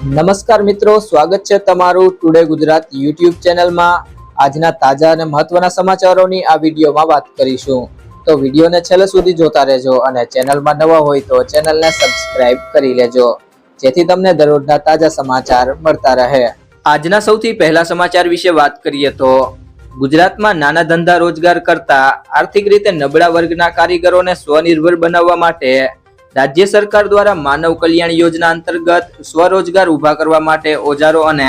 નમસ્કાર મિત્રો, સ્વાગત છે તમારું ટુડે ગુજરાત યુટ્યુબ ચેનલમાં. આજના તાજા અને મહત્વના સમાચારોની આ વિડીયોમાં વાત કરીશું. તો વિડીયોને છેલ્લે સુધી જોતા રહેજો અને ચેનલમાં નવા હોય તો ચેનલને સબસ્ક્રાઇબ કરી લેજો, જેથી તમને દરરોજના તાજા સમાચાર મળતા રહે. આજના સૌથી પહેલા સમાચાર વિશે વાત કરીએ તો, ગુજરાતમાં નાના ધંધા રોજગાર કરતા આર્થિક રીતે નબળા વર્ગના કારીગરોને સ્વનિર્ભર બનાવવા માટે રાજ્ય સરકાર દ્વારા માનવ કલ્યાણ યોજના અંતર્ગત સ્વરોજગાર ઊભા કરવા માટે ઓજારો અને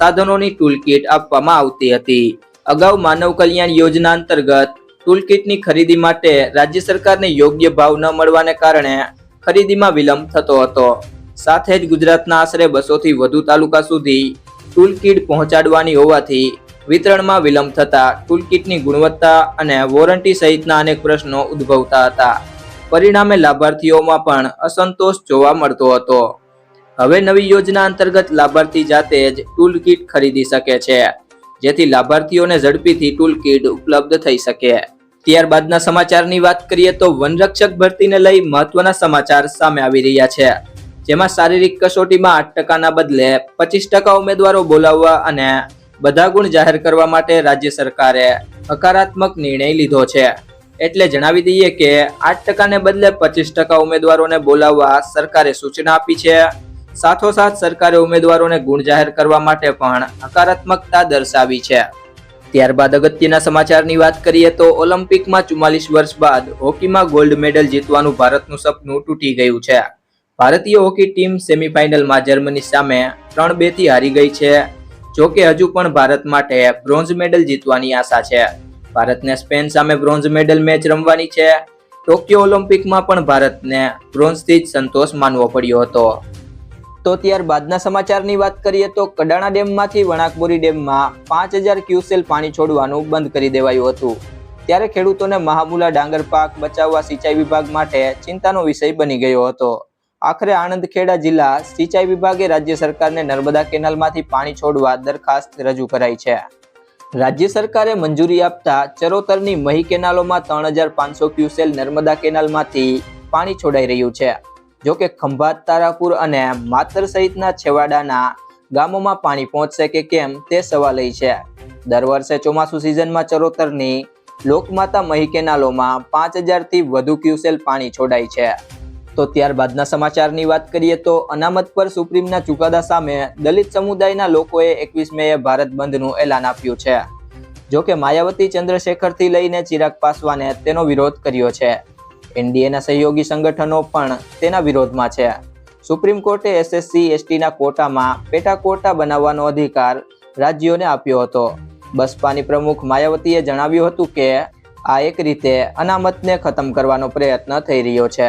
સાધનોની ટૂલકીટ આપવામાં આવતી હતી. અગાઉ માનવ કલ્યાણ યોજના અંતર્ગત ટૂલકીટની ખરીદી માટે રાજ્ય સરકારને યોગ્ય ભાવ ન મળવાને કારણે ખરીદીમાં વિલંબ થતો હતો. સાથે જ ગુજરાતના આશરે બસોથી વધુ તાલુકા સુધી ટૂલકીટ પહોંચાડવાની હોવાથી વિતરણમાં વિલંબ થતા ટૂલકીટની ગુણવત્તા અને વોરંટી સહિતના અનેક પ્રશ્નો ઉદ્ભવતા હતા. પરિણામે લાભાર્થીઓમાં પણ અસંતોષ જોવા મળતો હતો. હવે નવી યોજના અંતર્ગત લાભાર્થી જાતે જ ટૂલ કીટ ખરીદી શકે છે, જેથી લાભાર્થીઓને ઝડપીથી ટૂલ કીટ ઉપલબ્ધ થઈ શકે. ત્યારબાદના સમાચારની વાત કરીએ તો વનરક્ષક ભરતીને લઈ મહત્વના સમાચાર સામે આવી રહ્યા છે, જેમાં શારીરિક કસોટીમાં આઠ ટકાના બદલે પચીસ ટકા ઉમેદવારો બોલાવવા અને બધા ગુણ જાહેર કરવા માટે રાજ્ય સરકારે હકારાત્મક નિર્ણય લીધો છે. એટલે જણાવી દઈએ કે આઠ ટકાને બદલે પચીસ ટકા ઉમેદવારોને બોલાવવા સરકારે સૂચના આપી છે. સાથોસાથ સરકારે ઉમેદવારોને ગુણ જાહેર કરવા માટે પણ હકારાત્મકતા દર્શાવી છે. ત્યારબાદ અગત્યના સમાચારની વાત કરીએ તો ઓલિમ્પિકમાં ચુમ્માલીસ વર્ષ બાદ હોકીમાં ગોલ્ડ મેડલ જીતવાનું ભારતનું સપનું તૂટી ગયું છે. ભારતીય હોકી ટીમ સેમીફાઇનલમાં જર્મની સામે ત્રણ બેથી હારી ગઈ છે. જોકે હજુ પણ ભારત માટે બ્રોન્ઝ મેડલ જીતવાની આશા છે. ભારતને સ્પેન સામે બ્રોન્ઝ મેડલ મેચ રમવાની છે. ટોક્યો ઓલિમ્પિકમાં પણ ભારતને બ્રોન્ઝથી જ સંતોષ માનવો પડ્યો હતો. તો ત્યારબાદના સમાચારની વાત કરીએ તો કડાણા ડેમમાંથી વણાકબોરી ડેમમાં પાંચ હજાર ક્યુસેલ પાણી છોડવાનું બંધ કરી દેવાયું હતું. ત્યારે ખેડૂતોને મહામુલા ડાંગર પાક બચાવવા સિંચાઈ વિભાગ માટે ચિંતાનો વિષય બની ગયો હતો. આખરે આણંદ ખેડા જિલ્લા સિંચાઈ વિભાગે રાજ્ય સરકારને નર્મદા કેનાલમાંથી પાણી છોડવા દરખાસ્ત રજૂ કરાઈ છે. રાજ્ય સરકારે મંજૂરી આપતા ચરોતરની મહી કેનાલોમાં ત્રણ હજાર પાંચસો ક્યુસેલ નર્મદા કેનાલમાંથી પાણી છોડાઈ રહ્યું છે. જોકે ખંભાત, તારાપુર અને માતર સહિતના છેવાડાના ગામોમાં પાણી પહોંચશે કે કેમ તે સવાલ છે. દર વર્ષે ચોમાસુ સિઝનમાં ચરોતરની લોકમાતા મહી કેનાલોમાં પાંચ હજારથી વધુ ક્યુસેલ પાણી છોડાય છે. તો ત્યારબાદના સમાચારની વાત કરીએ તો અનામત પર સુપ્રીમના ચુકાદા સામે દલિત સમુદાયના લોકોએ એકવીસ મેએ ભારત બંધનું એલાન આપ્યું છે. જોકે માયાવતી ચંદ્રશેખરથી લઈને ચિરાગ પાસવાને તેનો વિરોધ કર્યો છે. એનડીએના સહયોગી સંગઠનો પણ તેના વિરોધમાં છે. સુપ્રીમ કોર્ટે એસએસસી, એસટીના કોટામાં પેટા કોટા બનાવવાનો અધિકાર રાજ્યોને આપ્યો હતો. બસપાની પ્રમુખ માયાવતીએ જણાવ્યું હતું કે આ એક રીતે અનામતને ખતમ કરવાનો પ્રયત્ન થઈ રહ્યો છે.